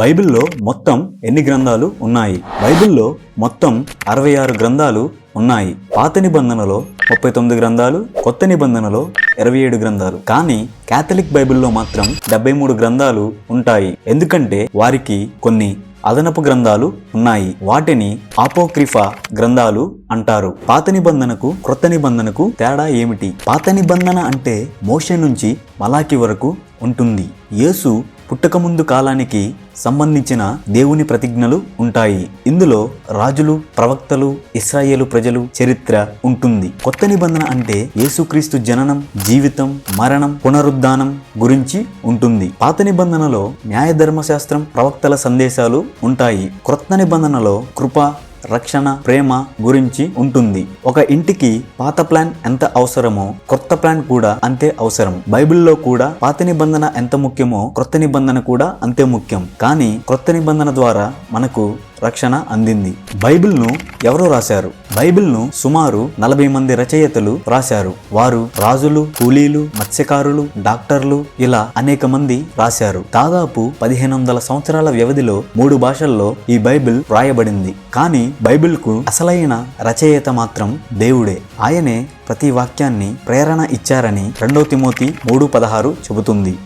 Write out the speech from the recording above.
బైబిల్లో మొత్తం ఎన్ని గ్రంథాలు ఉన్నాయి? బైబిల్లో మొత్తం అరవై ఆరు గ్రంథాలు ఉన్నాయి. పాత నిబంధనలో ముప్పై తొమ్మిది గ్రంథాలు కొత్త నిబంధనలో ఇరవై ఏడు గ్రంథాలు. కానీ కేథలిక్ బైబిల్లో మాత్రం డెబ్బై మూడు గ్రంథాలు ఉంటాయి. ఎందుకంటే వారికి కొన్ని అదనపు గ్రంథాలు ఉన్నాయి. వాటిని ఆపోక్రిఫా గ్రంథాలు అంటారు. పాత నిబంధనకు క్రొత్త నిబంధనకు తేడా ఏమిటి? పాత నిబంధన అంటే మోషే నుంచి మలాకి వరకు ఉంటుంది. యేసు పుట్టకముందు కాలానికి సంబంధించిన దేవుని ప్రతిజ్ఞలు ఉంటాయి. ఇందులో రాజులు ప్రవక్తలు ఇస్రాయేలు ప్రజలు చరిత్ర ఉంటుంది. కొత్త నిబంధన అంటే యేసుక్రీస్తు జననం జీవితం మరణం పునరుద్ధానం గురించి ఉంటుంది. పాత నిబంధనలో న్యాయ ధర్మశాస్త్రం ప్రవక్తల సందేశాలు ఉంటాయి. క్రొత్త నిబంధనలో కృప రక్షణ ప్రేమ గురించి ఉంటుంది. ఒక ఇంటికి పాత ప్లాన్ ఎంత అవసరమో కొత్త ప్లాన్ కూడా అంతే అవసరం. బైబిల్లో కూడా పాత నిబంధన ఎంత ముఖ్యమో క్రొత్త నిబంధన కూడా అంతే ముఖ్యం. కానీ క్రొత్త నిబంధన ద్వారా మనకు రక్షణ అందింది. బైబిల్ను ఎవరు రాశారు? బైబిల్ను సుమారు నలభై మంది రచయితలు రాశారు. వారు రాజులు కూలీలు మత్స్యకారులు డాక్టర్లు ఇలా అనేక మంది రాశారు. దాదాపు పదిహేను వందల సంవత్సరాల వ్యవధిలో మూడు భాషల్లో ఈ బైబిల్ రాయబడింది కానీ బైబిల్కు అసలైన రచయిత మాత్రం దేవుడే. ఆయనే ప్రతి వాక్యాన్ని ప్రేరణ ఇచ్చారని రెండో తిమోతి మూడు పదహారు చెబుతుంది.